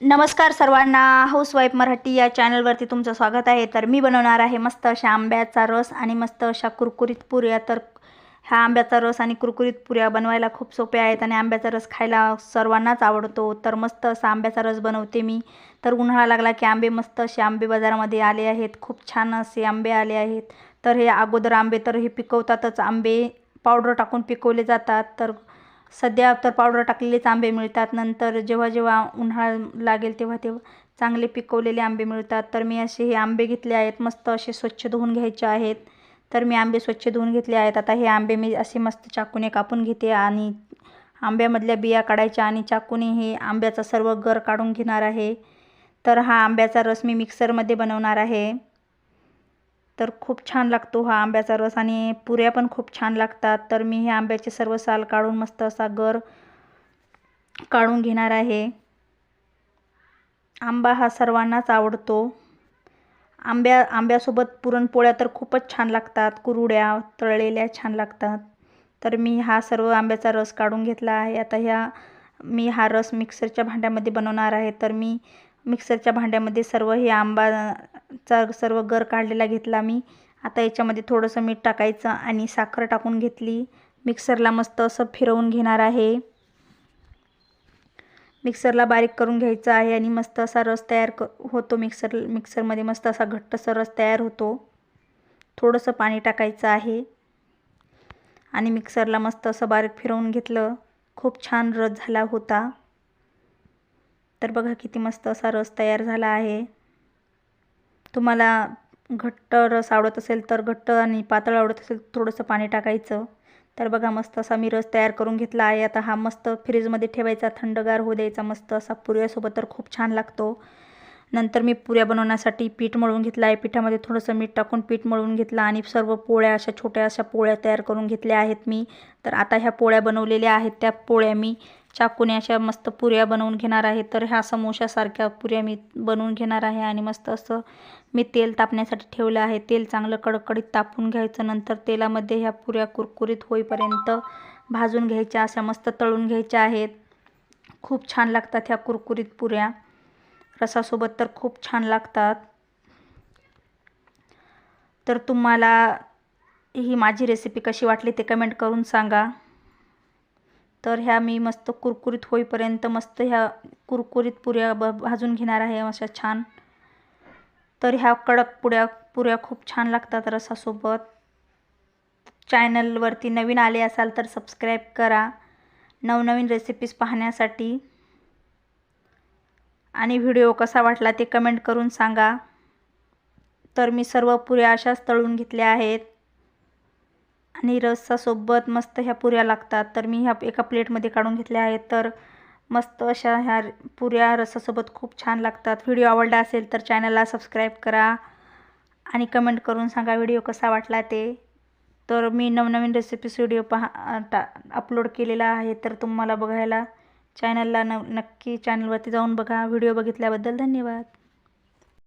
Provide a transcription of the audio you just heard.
नमस्कार सर्वांना. हाऊसवाईफ मराठी या चॅनलवरती तुमचं स्वागत आहे. तर मी बनवणार आहे मस्त अशा आंब्याचा रस आणि मस्त अशा कुरकुरीत पुऱ्या. तर ह्या आंब्याचा रस आणि कुरकुरीत पुऱ्या बनवायला खूप सोप्या आहेत आणि आंब्याचा रस खायला सर्वांनाच आवडतो. तर मस्त असा आंब्याचा रस बनवते मी. तर उन्हाळा लागला की आंबे मस्त असे आंबे बाजारामध्ये आले आहेत. खूप छान असे आंबे आले आहेत. तर हे अगोदर आंबे तर हे पिकवतातच. आंबे पावडर टाकून पिकवले जातात. तर सध्या तर पावडर टाकलेलेच आंबे मिळतात. नंतर जेव्हा जेव्हा उन्हाळा लागेल तेव्हा तेव्हा चांगले पिकवलेले आंबे मिळतात. तर मी असे हे आंबे घेतले आहेत. मस्त असे स्वच्छ धुवून घ्यायचे आहेत. तर मी आंबे स्वच्छ धुवून घेतले आहेत. आता हे आंबे मी असे मस्त चाकूने कापून घेते आणि आंब्यामधल्या बिया काढायच्या आणि चाकूने हे आंब्याचा सर्व गर काढून घेणार आहे. तर हा आंब्याचा रस मी मिक्सरमध्ये बनवणार आहे. तर खूप छान लागतो हा आंब्याचा रस आणि पुऱ्या पण खूप छान लागतात. तर मी हे आंब्याचे सर्व साल काढून मस्त असा गर काढून घेणार आहे. आंबा हा सर्वांनाच आवडतो. आंब्या आंब्यासोबत पुरणपोळ्या तर खूपच छान लागतात. कुरुड्या तळलेल्या छान लागतात. तर मी हा सर्व आंब्याचा रस काढून घेतला आहे. आता ह्या मी हा रस मिक्सरच्या भांड्यामध्ये बनवणार आहे. तर मी मिक्सरच्या भांड्यामध्ये सर्व हे आंबाचा सर्व गर काढलेला घेतला मी. आता याच्यामध्ये थोडंसं मीठ टाकायचं आणि साखर टाकून घेतली. मिक्सरला मस्त असं फिरवून घेणार आहे. मिक्सरला बारीक करून घ्यायचं आहे आणि मस्त असा रस तयार क होतो मिक्सर मिक्सरमध्ये मस्त असा घट्टसर रस तयार होतो. थोडंसं पाणी टाकायचं आहे. आणि मिक्सरला मस्त असं बारीक फिरवून घेतलं. खूप छान रस झाला होता. तर बघा किती मस्त असा रस तयार झाला आहे. तुम्हाला घट्ट रस आवडत असेल तर घट्ट आणि पातळ आवडत असेल थोडंसं पाणी टाकायचं. तर बघा मस्त असा मी रस तयार करून घेतला आहे. आता हा मस्त फ्रीजमध्ये ठेवायचा थंडगार होऊ द्यायचा मस्त असा पुऱ्यासोबत तर खूप छान लागतो. नंतर मी पुऱ्या बनवण्यासाठी पीठ मळून घेतलं आहे. पिठामध्ये थोडंसं मीठ टाकून पीठ मळून घेतलं आणि सर्व पोळ्या अशा छोट्या अशा पोळ्या तयार करून घेतल्या आहेत मी. तर आता ह्या पोळ्या बनवलेल्या आहेत. त्या पोळ्या मी चाकूने अशा मस्त पुऱ्या बनवून घेणार आहे. तर ह्या समोशासारख्या पुऱ्या मी बनवून घेणार आहे आणि मस्त असं मी तेल तापण्यासाठी ठेवलं आहे. तेल चांगलं कडकडीत तापून घ्यायचं. नंतर तेलामध्ये ह्या पुऱ्या कुरकुरीत होईपर्यंत भाजून घ्यायच्या. अशा मस्त तळून घ्यायच्या आहेत. खूप छान लागतात ह्या कुरकुरीत पुऱ्या. रसासोबत तर खूप छान लागतात. तर तुम्हाला ही माझी रेसिपी कशी वाटली ते कमेंट करून सांगा. तर ह्या मी मस्त कुरकुरीत होईपर्यंत मस्त ह्या कुरकुरीत पुऱ्या ब भाजून घेणार आहे अशा छान. तर ह्या कडक पुऱ्या पुऱ्या खूप छान लागतात रसासोबत. चॅनलवरती नवीन आले असाल तर सबस्क्राईब करा. नवनवीन रेसिपीज पाहण्यासाठी. आणि व्हिडिओ कसा वाटला ते कमेंट करून सांगा. तर मी सर्व पुऱ्या अशाच तळून घेतल्या आहेत. आणि रस्सासोबत मस्त ह्या पुऱ्या लागतात. तर मी ह्या एका प्लेटमध्ये काढून घेतल्या आहेत. तर मस्त अशा ह्या पुऱ्या रस्सासोबत खूप छान लागतात. व्हिडिओ आवडला असेल तर चॅनलला सबस्क्राईब करा आणि कमेंट करून सांगा व्हिडिओ कसा वाटला ते. तर मी नवनवीन रेसिपीज व्हिडिओ पहा टा अपलोड केलेला आहे. तर तुम्हाला बघायला चॅनलला न नक्की चॅनलवरती जाऊन बघा. व्हिडिओ बघितल्याबद्दल धन्यवाद.